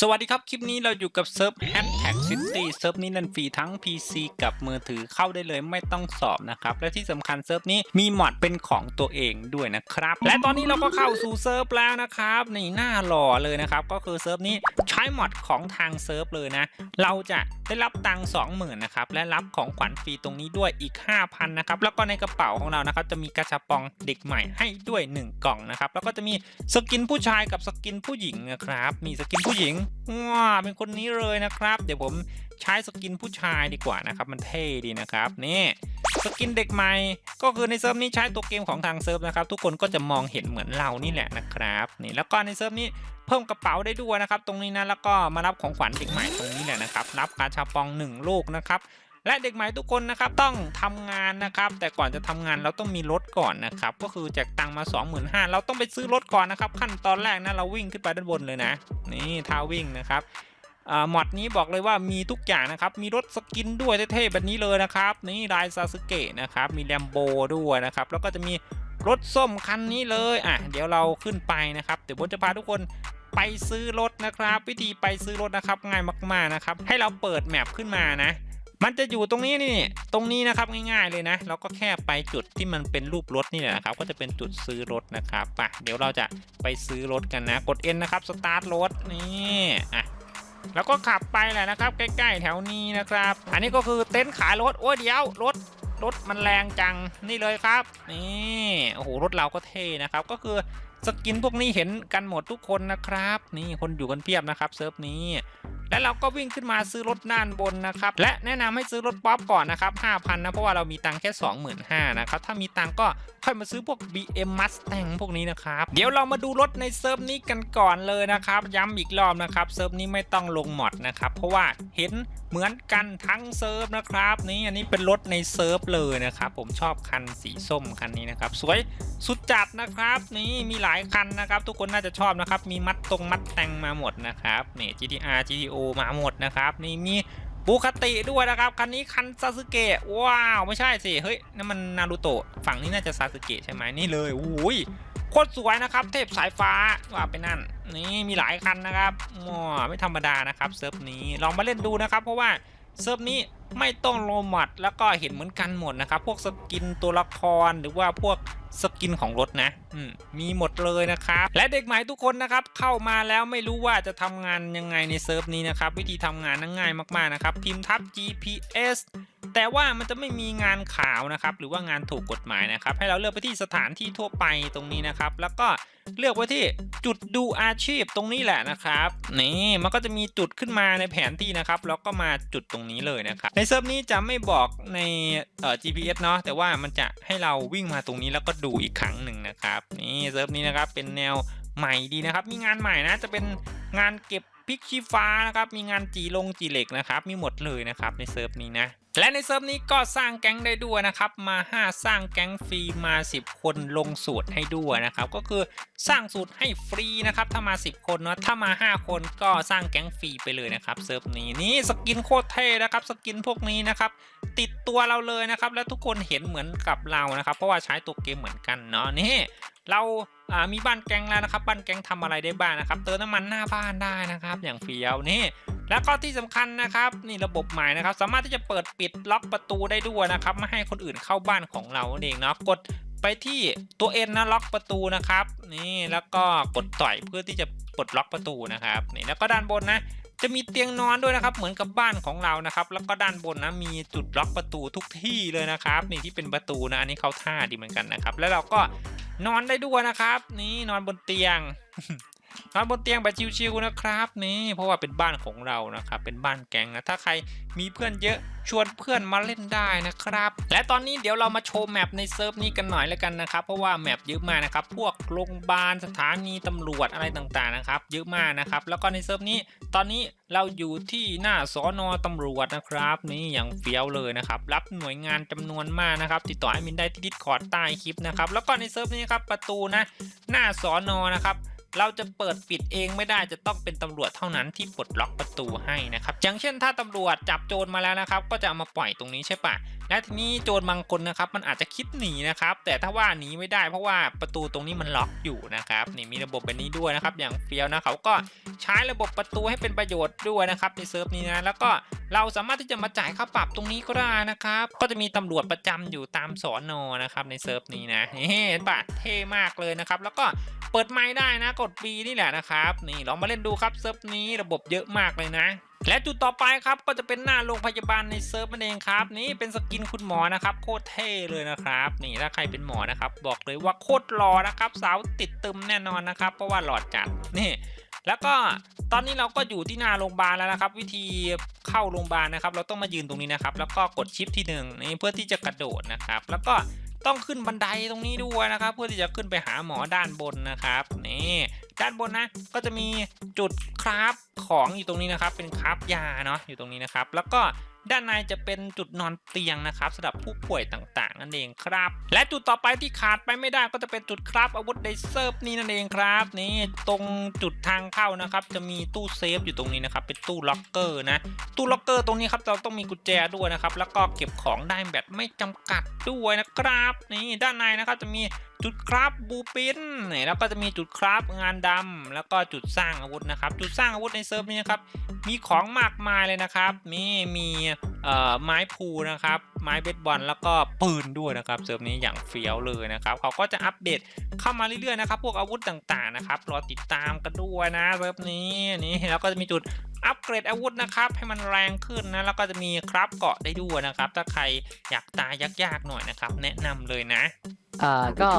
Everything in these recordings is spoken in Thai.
สวัสดีครับ คลิปนี้เราอยู่กับเซิร์ฟ Hashtag City เซิร์ฟนี้นันฟรีทั้ง PC กับมือถือเข้าได้เลยไม่ต้องสอบนะครับ และที่สำคัญเซิร์ฟนี้มีมอดเป็นของตัวเองด้วยนะครับ และตอนนี้เราก็เข้าสู่เซิร์ฟแล้วนะครับนี่หน้าหล่อเลยนะครับ ก็คือเซิร์ฟนี้ใช้มอดของทางเซิร์ฟเลยนะ เราจะได้รับตังค์20,000นะครับ และรับของขวัญฟรีตรงนี้ด้วยอีก 5,000นะครับ แล้วก็ในกระเป๋าของเรานะครับจะมีกระชับปองเด็กใหม่ให้ด้วย 1 กล่องนะครับ แล้วก็จะมีสกินผู้ชายกับสกินผู้หญิงนะครับ มีสกินผู้หญิงว้าเป็นคนนี้เลยนะครับ เดี๋ยวผมใช้สกินผู้ชายดีกว่านะครับ มันเท่ดีนะครับนี่สกินเด็กใหม่ก็คือในเซิร์ฟนี้ใช้ตัวเกมของทางเซิร์ฟนะครับ ทุกคนก็จะมองเห็นเหมือนเรานี่แหละนะครับนี่แล้วก็ในเซิร์ฟนี้เพิ่มกระเป๋าได้ด้วยนะครับ ตรงนี้นะแล้วก็มารับของขวัญเด็กใหม่ตรงนี้แหละนะครับ รับกาชาปองหนึ่งลูกนะครับ และเด็กใหม่ทุกคนนะครับต้องทำงานนะครับ แต่ก่อนจะทำงานเราต้องมีรถก่อนนะครับก็คือแจกตังมา 25,000เราต้องไปซื้อรถก่อนนะครับ ขั้นตอนแรกนะเราวิ่งขึ้นไปด้านบนเลยนะ นี่ท่าวิ่งนะครับอ่าหมอดนี้บอกเลยว่ามีทุกอย่างนะครับ มีรถสกินด้วยเท่ๆแบบนี้เลยนะครับ นี่ลายซาสึเกะนะครับ มีแลมโบด้วยนะครับ แล้วก็จะมีรถส้มคันนี้เลย อะ เดี๋ยวเราขึ้นไปนะครับ เดี๋ยวผมจะพาทุกคนไปซื้อรถนะครับ วิธีไปซื้อรถนะครับง่ายมากๆนะครับ ให้เราเปิดแมปขึ้นมานะ มันจะอยู่ตรงนี้นี่ตรงนี้นะครับง่ายๆเลยนะ เราก็แค่ไปจุดที่มันเป็นรูปรถนี่แหละนะครับ ก็จะเป็นจุดซื้อรถนะครับไปเดี๋ยวเราจะไปซื้อรถกันนะ กด N นะครับสตาร์ทรถนี่อะแล้วก็ขับไปแหละนะครับ ใกล้ๆแถวนี้นะครับ อันนี้ก็คือเต็นท์ขายรถโอ้ยเดี๋ยวรถรถมันแรงจังนี่เลยครับนี่โอ้โหรถเราก็เท่นะครับ ก็คือสกินพวกนี้เห็นกันหมดทุกคนนะครับ นี่คนอยู่กันเพียบนะครับเซิร์ฟนี้ และเราก็วิ่งขึ้นมาซื้อรถด้านบนนะครับและแนะนำให้ซื้อรถป๊อปก่อนนะครับ5,000นะเพราะว่าเรามีตังค์แค่ 25,000นะครับถ้ามีตังค์ก็ค่อยมาซื้อพวก BM Mustang พวกนี้นะครับเดี๋ยวเรามาดูรถในเซิร์ฟนี้กันก่อนเลยนะครับย้ำอีกรอบนะครับเซิร์ฟนี้ไม่ต้องลงมอดนะครับเพราะว่าเห็นเหมือนกันทั้งเซิร์ฟนะครับนี่อันนี้เป็นรถในเซิร์ฟเลยนะครับผมชอบคันสีส้มคันนี้นะครับสวยสุดจัดนะครับนี่มีหลายคันนะครับ ทุกคนน่าจะชอบนะครับมีมัดตรงมัดแต่งมาหมดนะครับนี่ GTR GTO มาหมดนะครับนี่มีบูคาติด้วยนะครับคันนี้คันซาสึเกะว้าวไม่ใช่สิเฮ้ยนั่นมันนารูโตะฝั่งนี้น่าจะซาสึเกะใช่ไหมนี่เลยอุ้ยโคตรสวยนะครับเทพสายฟ้าว่าไปนั่นนี่มีหลายคันนะครับมอไม่ธรรมดานะครับเซิร์ฟนี้ลองมาเล่นดูนะครับเพราะว่าเซิร์ฟนี้ ไม่ต้องโลมัดแล้วก็เห็นเหมือนกันหมดนะครับ พวกสกินตัวละครหรือว่าพวกสกินของรถนะอืมมีหมดเลยนะครับ และเด็กใหม่ทุกคนนะครับ เข้ามาแล้วไม่รู้ว่าจะทำงานยังไงในเซิร์ฟนี้นะครับ วิธีทำงานนั้นง่ายมากๆนะครับพิมพ์ทับ GPS แต่ว่ามันจะไม่มีงานขาวนะครับ หรือว่างานถูกกฎหมายนะครับ ให้เราเลือกไปที่สถานที่ทั่วไปตรงนี้นะครับ แล้วก็เลือกไว้ที่จุดดูอาชีพตรงนี้แหละนะครับนี่มันก็จะมีจุดขึ้นมาในแผนที่นะครับแล้วก็มาจุดตรงนี้เลยนะครับในเซิร์ฟนี้จะไม่บอกในเอ่อ GPS เนาะแต่ว่ามันจะให้เราวิ่งมาตรงนี้แล้วก็ดูอีกครั้งหนึ่งนะครับนี่เซิร์ฟนี้นะครับเป็นแนวใหม่ดีนะครับ มีงานใหม่นะจะเป็นงานเก็บพิกชีฟ้านะครับมีงานจีลงจีเหล็กนะครับ มีหมดเลยนะครับในเซิร์ฟนี้นะ และในเซิร์ฟนี้ก็สร้างแก๊งได้ด้วยนะครับ มา 5 สร้างแก๊งฟรีมา 10 คนลงสูตรให้ด้วยนะครับ ก็คือสร้างสูตรให้ฟรีนะครับ ถ้ามา 10 คนเนาะถ้ามา 5 คนก็สร้างแก๊งฟรีไปเลยนะครับเซิร์ฟนี้นี่สกินโคตรเท่นะครับสกินพวกนี้นะครับ ติดตัวเราเลยนะครับ และทุกคนเห็นเหมือนกับเรานะครับ เพราะว่าใช้ตัวเกมเหมือนกันเนาะนี่เราอ่ามีบ้านแก๊งแล้วนะครับ บ้านแก๊งทำอะไรได้บ้างนะครับ เติมน้ำมันหน้าบ้านได้นะครับ อย่างเฟี้ยวนี่ แล้วก็ที่สำคัญนะครับนี่ระบบใหม่นะครับ สามารถที่จะเปิดปิดล็อกประตูได้ด้วยนะครับไม่ให้คนอื่นเข้าบ้านของเราเองเนาะกดไปที่ตัวเอ็นนะล็อกประตูนะครับนี่แล้วก็กดต่อยเพื่อที่จะปลดล็อกประตูนะครับนี่แล้วก็ด้านบนนะจะมีเตียงนอนด้วยนะครับเหมือนกับบ้านของเรานะครับ แล้วก็ด้านบนนะมีจุดล็อกประตูทุกที่เลยนะครับนี่ที่เป็นประตูนะอันนี้เขาท่าดีเหมือนกันนะครับ แล้วเราก็นอนได้ด้วยนะครับ นี่นอนบนเตียง นอนบนเตียงแบบชิวๆนะครับนี่เพราะว่าเป็นบ้านของเรานะครับเป็นบ้านแก๊งนะถ้าใครมีเพื่อนเยอะชวนเพื่อนมาเล่นได้นะครับ และตอนนี้เดี๋ยวเรามาโชว์แมปในเซิร์ฟนี้กันหน่อยแล้วกันนะครับเพราะว่าแมปเยอะมากนะครับพวกโรงพยาบาลสถานีตำรวจอะไรต่างๆนะครับเยอะมากนะครับแล้วก็ในเซิร์ฟนี้ ตอนนี้เราอยู่ที่หน้าสอนอตำรวจนะครับนี่อย่างเฟี้ยวเลยนะครับรับหน่วยงานจำนวนมากนะครับติดต่อแอดมินได้ที่ดิสคอร์ดใต้คลิปนะครับแล้วก็ในเซิร์ฟนี้ครับประตูนะหน้าสอนอนะครับ เราจะเปิดปิดเองไม่ได้จะต้องเป็นตำรวจเท่านั้นที่ปลดล็อกประตูให้นะครับอย่างเช่น ถ้าตำรวจจับโจรมาแล้วนะครับ ก็จะเอามาปล่อยตรงนี้ใช่ปะและทีนี้โจรบางคนนะครับ มันอาจจะคิดหนีนะครับ แต่ถ้าว่าหนีไม่ได้เพราะว่าประตูตรงนี้มันล็อกอยู่นะครับนี่มีระบบแบบนี้ด้วยนะครับ อย่างเฟียวนะเขาก็ใช้ระบบประตูให้เป็นประโยชน์ด้วยนะครับในเซิร์ฟนี้นะแล้วก็เราสามารถที่จะมาจ่ายค่าปรับตรงนี้ก็ได้นะครับ ก็จะมีตำรวจประจำอยู่ตามสอนอนะครับในเซิร์ฟนี้นะเห็นปะเท่มากเลยนะครับ แล้วก็เปิดไมค์ได้นะกด B นี่แหละนะครับ นี่ลองมาเล่นดูครับเซิร์ฟนี้ระบบเยอะมากเลยนะ และจุดต่อไปครับก็จะเป็นหน้าโรงพยาบาลในเซิร์ฟนั่นเองครับ นี่เป็นสกินคุณหมอนะครับโคตรเท่เลยนะครับ นี่ถ้าใครเป็นหมอนะครับ บอกเลยว่าโคตรหล่อนะครับ สาวติดตึมแน่นอนนะครับ เพราะว่าหล่อจัดนี่แล้วก็ตอนนี้เราก็อยู่ที่หน้าโรงพยาบาลแล้วนะครับ วิธีเข้าโรงพยาบาลนะครับ เราต้องมายืนตรงนี้นะครับ แล้วก็กดชิปที่หนึ่งนี่เพื่อที่จะกระโดดนะครับ แล้วก็ ต้องขึ้นบันไดตรงนี้ด้วยนะครับ เพื่อที่จะขึ้นไปหาหมอด้านบนนะครับนี่ด้านบนนะก็จะมีจุดคราฟของอยู่ตรงนี้นะครับ เป็นคราฟยาเนาะอยู่ตรงนี้นะครับ แล้วก็ ด้านในจะเป็นจุดนอนเตียงนะครับสำหรับผู้ป่วยต่างๆ นั่นเองครับ และจุดต่อไปที่ขาดไปไม่ได้ก็จะเป็นจุดคราฟอาวุธในเซิร์ฟนี้นั่นเองครับ นี่ตรงจุดทางเข้านะครับ จะมีตู้เซฟอยู่ตรงนี้นะครับ เป็นตู้ล็อกเกอร์นะ ตู้ล็อกเกอร์ตรงนี้ครับเราต้องมีกุญแจด้วยนะครับ แล้วก็เก็บของได้แบบไม่จำกัดด้วยนะครับ นี่ด้านในนะครับจะมี จุดครับบูปินแล้วก็จะมีจุดครับงานดำแล้วก็จุดสร้างอาวุธนะครับ จุดสร้างอาวุธในเซิร์ฟนี้นะครับ มีของมากมายเลยนะครับมีมีไม้พูนะครับ ไม้เบสบอลแล้วก็ปืนด้วยนะครับเซิร์ฟนี้อย่างเฟี้ยวเลยนะครับ เขาก็จะอัปเดตเข้ามาเรื่อยๆนะครับ พวกอาวุธต่างๆนะครับ รอติดตามกันด้วยนะเซิร์ฟนี้นี่แล้วก็จะมีจุด อัปเกรดอาวุธนะครับ ให้มันแรงขึ้นนะ แล้วก็จะมีครับเกาะได้ด้วยนะครับ ถ้าใครอยากตายยากๆหน่อยนะครับ แนะนำเลยนะ อ่าก็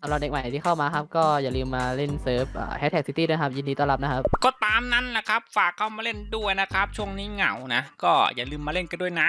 สำหรับเด็กใหม่ที่เข้ามาครับ ก็อย่าลืมมาเล่นเซิร์ฟแฮชแท็กซิตี้ด้วยครับ ยินดีต้อนรับนะครับ ก็ตามนั้นแหละครับ ฝากเข้ามาเล่นด้วยนะครับ ช่วงนี้เหงานะ ก็อย่าลืมมาเล่นกันด้วยนะ